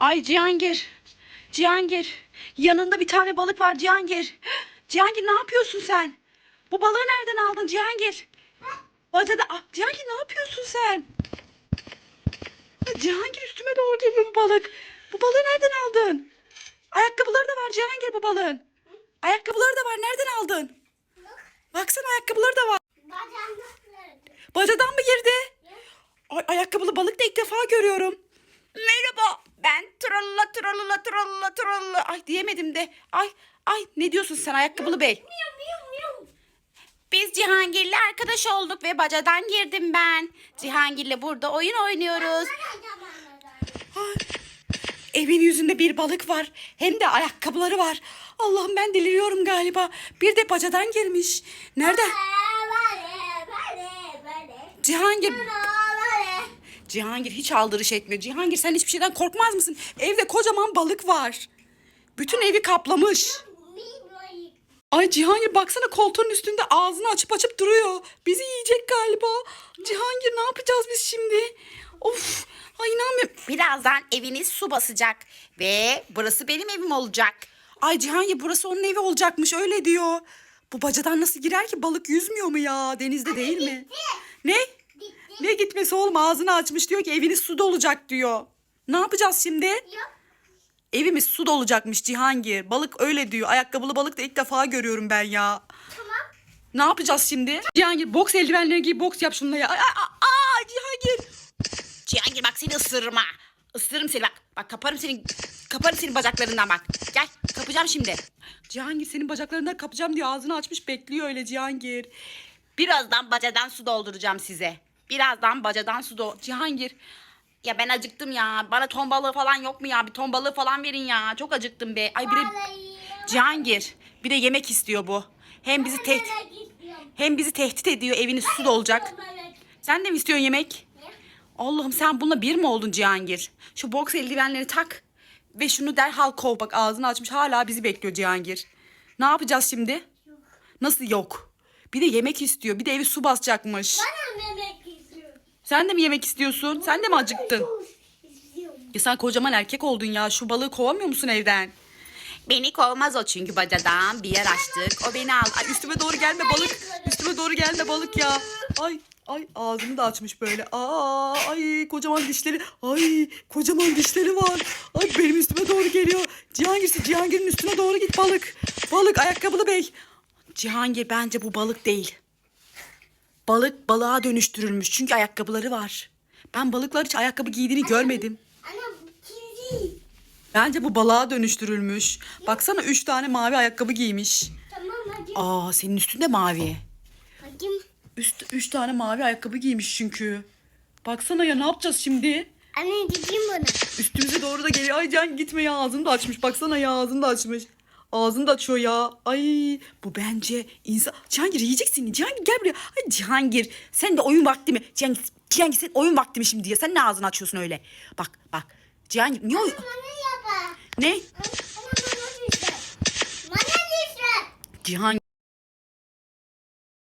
Ay Cihangir. Cihangir. Yanında bir tane balık var Cihangir. Cihangir ne yapıyorsun sen? Bu balığı nereden aldın Cihangir? Bacada... Ah, Cihangir ne yapıyorsun sen? Cihangir üstüme doğru geliyor bu balık. Bu balığı nereden aldın? Ayakkabıları da var Cihangir bu balığın. Ayakkabıları da var. Nereden aldın? Baksana ayakkabıları da var. Bacadan mı girdi? Ay, ayakkabılı balık da ilk defa görüyorum. Merhaba ben trolla trolla trolla trolla. Ay diyemedim de. Ay ay ne diyorsun sen ayakkabılı bey? Biz Cihangir'le arkadaş olduk ve bacadan girdim ben. Cihangir'le burada oyun oynuyoruz. Ay, evin yüzünde bir balık var. Hem de ayakkabıları var. Allah'ım ben deliriyorum galiba. Bir de bacadan girmiş. Nerede? Cihangir. Cihangir hiç aldırış etmiyor. Cihangir sen hiçbir şeyden korkmaz mısın? Evde kocaman balık var. Bütün evi kaplamış. Ay Cihangir baksana koltuğun üstünde ağzını açıp açıp duruyor. Bizi yiyecek galiba. Cihangir ne yapacağız biz şimdi? Of ay inanmıyorum. Birazdan eviniz su basacak. Ve burası benim evim olacak. Ay Cihangir burası onun evi olacakmış öyle diyor. Bu bacadan nasıl girer ki balık yüzmüyor mu ya? Denizde değil mi? Ne? Ne gitmesi oğlum ağzını açmış diyor ki eviniz su dolacak diyor. Ne yapacağız şimdi? Evimiz su dolacakmış Cihangir. Balık öyle diyor. Ayakkabılı balık da ilk defa görüyorum ben ya. Ne yapacağız şimdi? Cihangir boks eldivenleri giy boks yap şununla ya. Aa, aa, aa, Cihangir. Cihangir bak seni ısırırım ha. Isırırım seni bak. Bak kaparım senin kaparım senin bacaklarından bak. Gel kapacağım şimdi. Cihangir senin bacaklarından kapacağım diye ağzını açmış bekliyor öyle Cihangir. Birazdan bacadan su dolduracağım size. Birazdan bacadan su do... Cihangir. Ya ben acıktım ya. Bana ton balığı falan yok mu ya? Bir ton balığı falan verin ya. Çok acıktım be. Ay bir de... Cihangir. Bir de yemek istiyor bu. Hem bizi tehdit hem bizi tehdit ediyor. Eviniz su dolacak. Sen de mi istiyorsun yemek? Allah'ım sen bununla bir mi oldun Cihangir? Şu boks eldivenleri tak ve şunu derhal kov. Bak ağzını açmış hala bizi bekliyor Cihangir. Ne yapacağız şimdi? Nasıl yok? Bir de yemek istiyor. Bir de evi su basacakmış. Sen de mi yemek istiyorsun? Sen de mi acıktın? Ya sen kocaman erkek oldun ya. Şu balığı kovamıyor musun evden? Beni kovmaz o çünkü bacadan bir yer açtık. O beni al. Ay üstüme doğru gelme balık. Üstüme doğru gelme balık ya. Ay ay ağzını da açmış böyle. Aa ay kocaman dişleri. Ay kocaman dişleri var. Ay benim üstüme doğru geliyor. Cihangir Cihangir'in üstüne doğru git balık. Balık ayakkabılı bey. Cihangir bence bu balık değil. Balık balığa dönüştürülmüş çünkü ayakkabıları var. Ben balıklar hiç ayakkabı giydiğini görmedim. Bence bu balığa dönüştürülmüş. Baksana üç tane mavi ayakkabı giymiş. Tamam hadi. Aa senin üstünde mavi. Bakayım. Üst, üç tane mavi ayakkabı giymiş çünkü. Baksana ya ne yapacağız şimdi? Anne gideyim bana. Üstümüze doğru da geliyor. Ay Can gitme ya ağzını da açmış. Baksana ya ağzını da açmış. Ağzını da açıyor ya. Ay bu bence insan... Cihangir yiyeceksin. Cihangir gel buraya. Ay Cihangir sen de oyun vakti mi? Cihangir, Cihangir sen oyun vakti mi şimdi diye. Sen ne ağzını açıyorsun öyle? Bak bak. Cihangir niye oyun... Ne? Cihangir